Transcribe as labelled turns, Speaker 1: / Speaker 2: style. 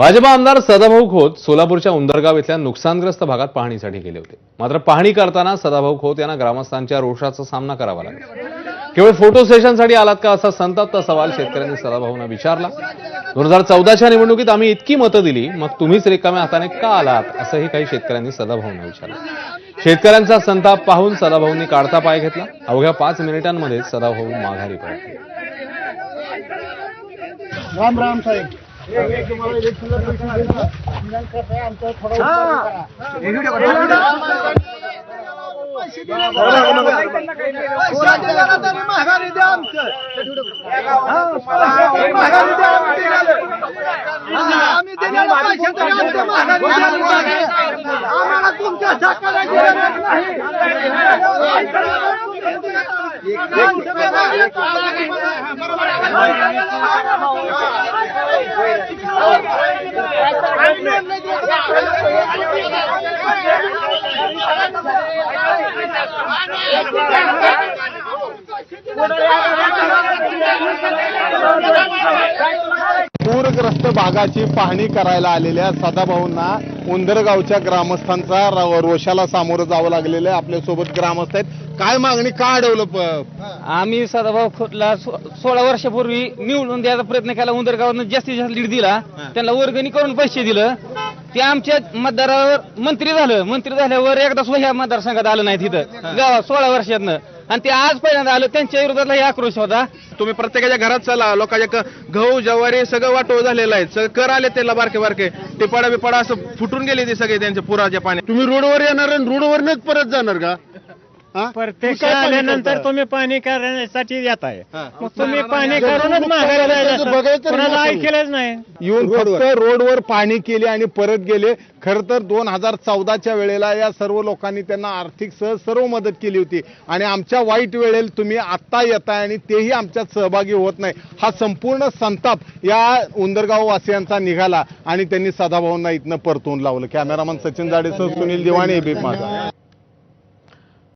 Speaker 1: भाजपा आमदार सदाभाऊ खोत सोलापूरच्या उंदरगाव इथल्या नुकसानग्रस्त भागात पाहणीसाठी गेले होते. मात्र पाहणी करताना सदाभाऊ खोत यांना ग्रामस्थांच्या रोषाचा सामना करावा लागला. केवळ फोटो सेशनसाठी आलात का असा संतप्त सवाल शेतकऱ्यांनी सदाभाऊंना विचारला. दोन हजार चौदाच्या निवडणुकीत आम्ही इतकी मतं दिली मग तुम्हीच रिकाम्या हाताने का आलात? असंही काही शेतकऱ्यांनी सदाभाऊंना विचारलं. शेतकऱ्यांचा संताप पाहून सदाभाऊंनी काढता पाय घेतला. अवघ्या पाच मिनिटांमध्ये सदाभाऊ माघारी पडले.
Speaker 2: राम राम साहेब. तुम्हाला इलेक्शनला पैसे देणार. निदान
Speaker 3: आम्ही दिलेला पैसे तरी आमच्या महागारी द्या. आम्हाला तुमच्या सरकारला नाही.
Speaker 4: पूरग्रस्त भागाची पाहणी करायला आलेल्या सदाभाऊंना उंदरगावच्या ग्रामस्थांचा र- रोषाला सामोरं जावं लागलेलं आहे. आपल्यासोबत ग्रामस्थ आहेत. काय मागणी का अडवलं प-
Speaker 5: आम्ही सदाभाऊ खोतला सो- सोळा वर्षापूर्वी निवडून द्यायचा प्रयत्न केला. उंदरगावानं जास्तीत जास्त लीड दिला. त्यांना वर्गणी करून पैसे दिलं. ते आमच्या मतदारावर मंत्री झालं. मंत्री झाल्यावर एकदा सुद्धा ह्या मतदारसंघात आलं नाही तिथं गावात सोळा वर्षातनं. आणि ते आज पहिल्यांदा आलं त्यांच्या विरोधातला हे आक्रोश होता.
Speaker 4: तुम्ही प्रत्येकाच्या घरात चला लोकांच्या गहू ज्वारी सगळं वाटोळ झालेलं आहे. सगळं कर आले त्याला बारके बारके. टिपाडा बिपाडा असं फुटून गेले ते सगळे त्यांच्या पुराच्या पाण्यात
Speaker 2: तुम्ही रोडवर येणार आणि रोडवरनच परत जाणार का? हा?
Speaker 6: प्रत्यक्ष
Speaker 2: काय पाणी
Speaker 6: आल्यानंतर
Speaker 2: करता?
Speaker 6: तुम्ही पाणी करण्यासाठी येत आहे
Speaker 4: हा.
Speaker 6: मग तुम्ही पाणी करूनच माघारी जायचं कोणाला
Speaker 2: नसेल.
Speaker 6: ऐकलंच नाही.
Speaker 4: येऊन फक्त रोडवर पाणी केले आणि परत गेले. खर तर दोन हजार चौदाच्या वेळेला या सर्व लोकांनी त्यांना आर्थिक सह सर्व मदत केली होती. आणि आमच्या वाईट वेळेला तुम्ही आत्ता येताय आणि तेही आमच्यात सहभागी होत नाही. हा संपूर्ण संताप या उंदरगाव वासियांचा निघाला आणि त्यांनी सदाभाऊंना इथनं परतून लावलं. कॅमेरामन सचिन जाडेसह सुनील दिवाणी एबी माझा.